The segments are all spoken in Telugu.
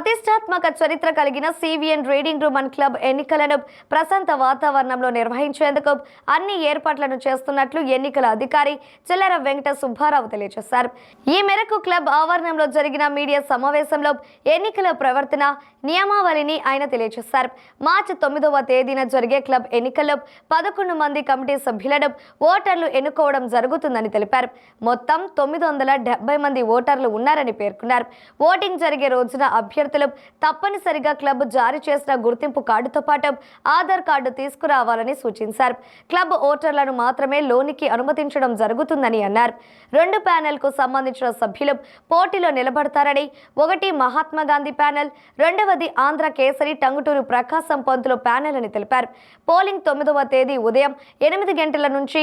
ప్రతిష్టాత్మక చరిత్ర కలిగిన CVN reading room and club ఎన్నికలను ప్రశాంత వాతావరణంలో నిర్వహించేందుకు అన్ని ఏర్పాట్లను చేస్తున్నట్లు ఎన్నికల అధికారి చిల్లర వెంకట సుబ్బారావు తెలియజేశారు. ఈ మేరకు క్లబ్ ఆవరణంలో జరిగిన మీడియా సమావేశంలో ఎన్నికల ప్రవర్తన నియమావళిని ఆయన తెలియజేశారు. మార్చి తొమ్మిదవ తేదీన జరిగే క్లబ్ ఎన్నికల్లో పదకొండు మంది కమిటీ సభ్యులను ఓటర్లు ఎన్నుకోవడం జరుగుతుందని తెలిపారు. మొత్తం తొమ్మిది వందల డెబ్బై మంది ఓటర్లు ఉన్నారని పేర్కొన్నారు. ఓటింగ్ జరిగే రోజున అభ్యర్థులు తప్పనిసరిగా క్లబ్ జారీ చేసిన గుర్తింపు కార్డుతో పాటు ఆధార్ కార్డు తీసుకురావాలని సూచించారు. క్లబ్ ఓటర్లను మాత్రమే లోనికి అనుమతించడం జరుగుతుందని అన్నారు. రెండు ప్యానెల్కు సంబంధించిన సభ్యులు పోటీలో నిలబడతారని ఒకటి మహాత్మా గాంధీ ప్యానెల్ రెండవ రెండవది ఆంధ్ర కేసరి టంగుటూరు ప్రకాశం పంతులు ప్యానెల్ అని తెలిపారు. పోలింగ్ తొమ్మిదవ తేదీ ఉదయం ఎనిమిది గంటల నుంచి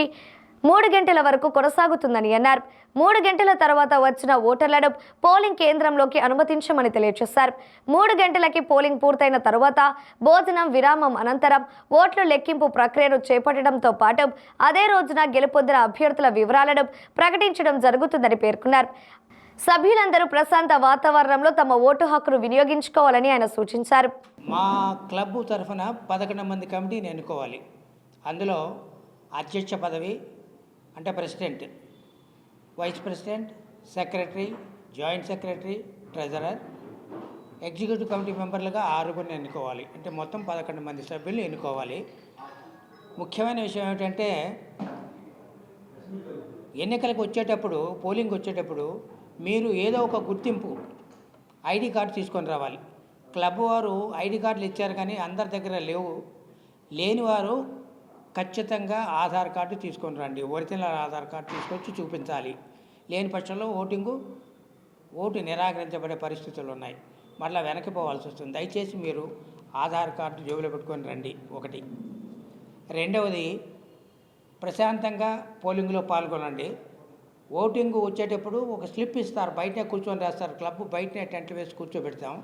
మూడు గంటల వరకు కొనసాగుతుందని అన్నారు. మూడు గంటల తర్వాత వచ్చిన ఓటర్లను పోలింగ్ కేంద్రంలోకి అనుమతించమని తెలియజేశారు. మూడు గంటలకి పోలింగ్ పూర్తయిన తర్వాత భోజనం విరామం అనంతరం ఓట్ల లెక్కింపు ప్రక్రియను చేపట్టడంతో పాటు అదే రోజున గెలుపొందిన అభ్యర్థుల వివరాలను ప్రకటించడం జరుగుతుందని పేర్కొన్నారు. సభ్యులందరూ ప్రశాంత వాతావరణంలో తమ ఓటు హక్కును వినియోగించుకోవాలని ఆయన సూచించారు. మా క్లబ్ తరఫున పదకొండు మంది కమిటీని ఎన్నుకోవాలి. అందులో అధ్యక్ష పదవి అంటే president vice president secretary joint secretary treasurer executive committee మెంబర్లుగా ఆరుగురిని ఎన్నుకోవాలి. అంటే మొత్తం పదకొండు మంది సభ్యులు ఎన్నుకోవాలి. ముఖ్యమైన విషయం ఏమిటంటే ఎన్నికలకు వచ్చేటప్పుడు పోలింగ్ వచ్చేటప్పుడు మీరు ఏదో ఒక గుర్తింపు ఐడి కార్డు తీసుకొని రావాలి. క్లబ్ వారు ఐడి కార్డులు ఇచ్చారు కానీ అందరి దగ్గర లేవు. లేని వారు ఖచ్చితంగా ఆధార్ కార్డు తీసుకొని రండి. ఒరిజినల్ ఆధార్ కార్డు తీసుకొచ్చి చూపించాలి. లేని పక్షంలో ఓటింగు ఓటు నిరాకరించబడే పరిస్థితులు ఉన్నాయి. మళ్ళీ వెనక్కి పోవాల్సి వస్తుంది. దయచేసి మీరు ఆధార్ కార్డు జేబులో పెట్టుకొని రండి. ఒకటి. రెండవది ప్రశాంతంగా పోలింగ్లో పాల్గొనండి. ఓటింగ్ వచ్చేటప్పుడు ఒక స్లిప్ ఇస్తారు బయటనే కూర్చొని రాస్తారు. క్లబ్ బయటనే టెంట్ వేసి కూర్చోబెడతాం.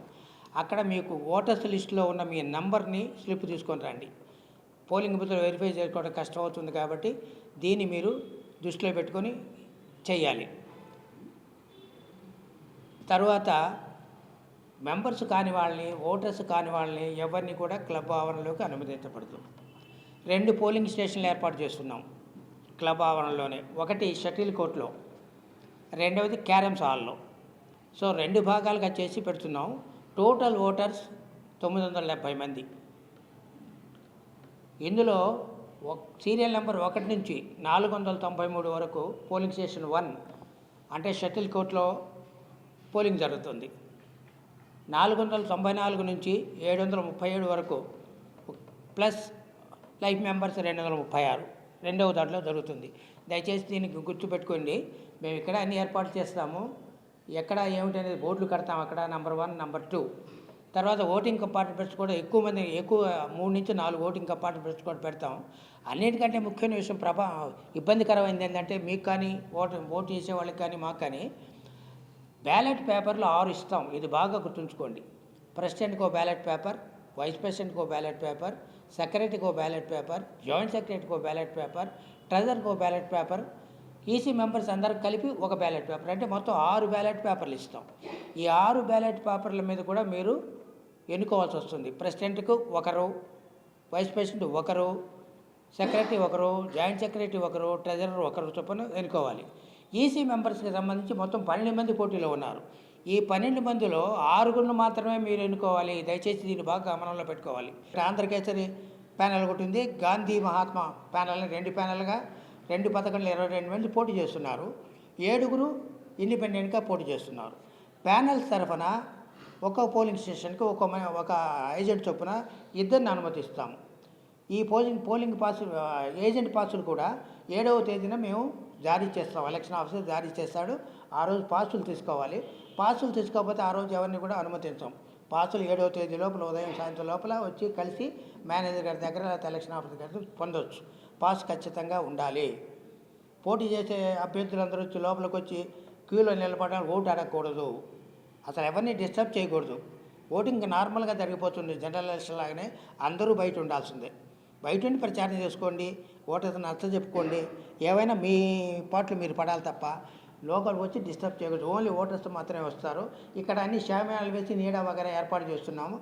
అక్కడ మీకు ఓటర్స్ లిస్టులో ఉన్న మీ నంబర్ని స్లిప్ తీసుకొని రండి. పోలింగ్ బూత్లో వెరిఫై చేసుకోవడం కష్టం అవుతుంది కాబట్టి దీన్ని మీరు దృష్టిలో పెట్టుకొని చేయాలి. తర్వాత మెంబర్స్ కాని వాళ్ళని ఓటర్స్ కాని వాళ్ళని ఎవరిని కూడా క్లబ్ ఆవరణలోకి అనుమతించబడదు రెండు పోలింగ్ స్టేషన్లు ఏర్పాటు చేస్తున్నాం. క్లబ్ ఆవరణలోనే. ఒకటి షటిల్ కోర్ట్లో. రెండవది క్యారమ్స్ హాల్లో. సో రెండు భాగాలుగా చేసి పెడుతున్నాం. టోటల్ ఓటర్స్ తొమ్మిది వందల డెబ్భై మంది. ఇందులో ఒక- సీరియల్ నెంబర్ ఒకటి నుంచి నాలుగు వందల తొంభై మూడు వరకు పోలింగ్ స్టేషన్ వన్ అంటే షటిల్ కోర్ట్లో పోలింగ్ జరుగుతుంది. నాలుగు వందల తొంభై నాలుగు నుంచి ఏడు వందల ముప్పై ఏడు వరకు ప్లస్ లైఫ్ మెంబర్స్ రెండు వందల ముప్పై ఆరు. రెండవ దాంట్లో జరుగుతుంది. దయచేసి దీనికి గుర్తుపెట్టుకోండి. మేము ఇక్కడ అన్ని ఏర్పాటు చేస్తాము. ఎక్కడ ఏమిటి అనేది బోర్డులు కడతాం అక్కడ నెంబర్ వన్ నెంబర్ టూ. తర్వాత ఓటింగ్ కంపార్ట్మెంట్స్ కూడా ఎక్కువ మంది ఎక్కువ మూడు నుంచి నాలుగు ఓటింగ్ కంపార్ట్మెంట్స్ కూడా పెడతాం. అన్నిటికంటే ముఖ్యమైన విషయం ప్రభా ఇబ్బందికరమైంది ఏంటంటే మీకు కానీ ఓటు ఓటు చేసే వాళ్ళకి కానీ మాకు కానీ బ్యాలెట్ పేపర్లు ఆరు ఇస్తాం. ఇది బాగా గుర్తుంచుకోండి. ప్రెసిడెంట్కి ఓ బ్యాలెట్ పేపర్ వైస్ ప్రెసిడెంట్కి ఓ బ్యాలెట్ పేపర్ సెక్రటరీకి ఓ బ్యాలెట్ పేపర్ జాయింట్ సెక్రటరీకి ఓ బ్యాలెట్ పేపర్ ట్రెజర్కి ఓ బ్యాలెట్ పేపర్ ఈసీ మెంబర్స్ అందరికి కలిపి ఒక బ్యాలెట్ పేపర్. అంటే మొత్తం ఆరు బ్యాలెట్ పేపర్లు ఇస్తాం. ఈ ఆరు బ్యాలెట్ పేపర్ల మీద కూడా మీరు ఎన్నుకోవాల్సి వస్తుంది. ప్రెసిడెంట్కు ఒకరు వైస్ ప్రెసిడెంట్ ఒకరు సెక్రటరీ ఒకరు జాయింట్ సెక్రటరీ ఒకరు ట్రెజరర్ ఒకరు చొప్పున ఎన్నుకోవాలి. ఈసీ మెంబర్స్కి సంబంధించి మొత్తం పన్నెండు మంది పోటీలో ఉన్నారు. ఈ పన్నెండు మందిలో ఆరుగురిని మాత్రమే మీరు ఎన్నుకోవాలి. దయచేసి దీన్ని బాగా గమనంలో పెట్టుకోవాలి. ఆంధ్రకేసరి ప్యానెల్ ఒకటి ఉంది గాంధీ మహాత్మా ప్యానెల్ని రెండు ప్యానెల్గా రెండు పథకంలో ఇరవై రెండు మంది పోటీ చేస్తున్నారు. ఏడుగురు ఇండిపెండెంట్గా పోటీ చేస్తున్నారు. ప్యానెల్స్ తరఫున ఒక పోలింగ్ స్టేషన్కి ఒక ఒక ఏజెంట్ చొప్పున ఇద్దరిని అనుమతిస్తాము. ఈ పోలింగ్ పోలింగ్ పాసు ఏజెంట్ పాసులు కూడా ఏడవ తేదీన మేము జారీ చేస్తాం. ఎలక్షన్ ఆఫీసర్ జారీ చేస్తాడు. ఆ రోజు పాసులు తీసుకోవాలి. పాసులు తీసుకోకపోతే ఆ రోజు ఎవరిని కూడా అనుమతించాం. పాసులు ఏడవ తేదీ లోపల ఉదయం సాయంత్రం లోపల వచ్చి కలిసి మేనేజర్ గారి దగ్గర లేకపోతే ఎలక్షన్ ఆఫీసర్ గారి దగ్గర పొందవచ్చు పాస్ ఖచ్చితంగా ఉండాలి. పోటీ చేసే అభ్యర్థులందరూ వచ్చి లోపలికి వచ్చి క్యూలో నిలబడాలి. ఓటు అడగకూడదు. అసలు ఎవరిని డిస్టర్బ్ చేయకూడదు. ఓటింగ్ నార్మల్గా జరిగిపోతుంది. జనరల్ ఎలక్షన్ లాగానే అందరూ బయట ఉండాల్సిందే. బయట ఉండి ప్రచారం చేసుకోండి. ఓటర్తో నచ్చ చెప్పుకోండి. ఏవైనా మీ పాటలు మీరు పడాలి తప్ప లోకల్ వచ్చి డిస్టర్బ్ చేయకూడదు. ఓన్లీ ఓటర్స్ మాత్రమే వస్తారు. ఇక్కడ అన్ని శామ్యాలు వేసి నీడ వగైరా ఏర్పాటు చేస్తున్నాము.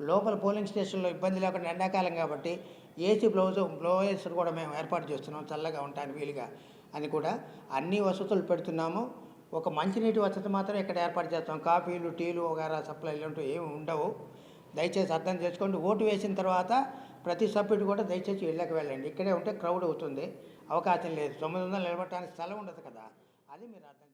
లోకల్ పోలింగ్ స్టేషన్లో ఇబ్బంది లేకుండా ఎండాకాలం కాబట్టి ఏసీ బ్లౌజ్ బ్లోయర్స్ కూడా మేము ఏర్పాటు చేస్తున్నాం. చల్లగా ఉంటాను వీలుగా అని కూడా అన్ని వసతులు పెడుతున్నాము. ఒక మంచినీటి వసతి మాత్రం ఇక్కడ ఏర్పాటు చేస్తాం. కాఫీలు టీలు వగైరా సప్లైలు అంటూ ఏమి ఉండవు. దయచేసి అర్థం చేసుకోండి. ఓటు వేసిన తర్వాత ప్రతి సభ్యుడు కూడా దయచేసి ఇళ్ళకి వెళ్ళండి. ఇక్కడే ఉంటే క్రౌడ్ అవుతుంది. అవకాశం లేదు. తొమ్మిది వందలు నిలబడటానికి స్థలం ఉండదు కదా. అది మీరు అర్థం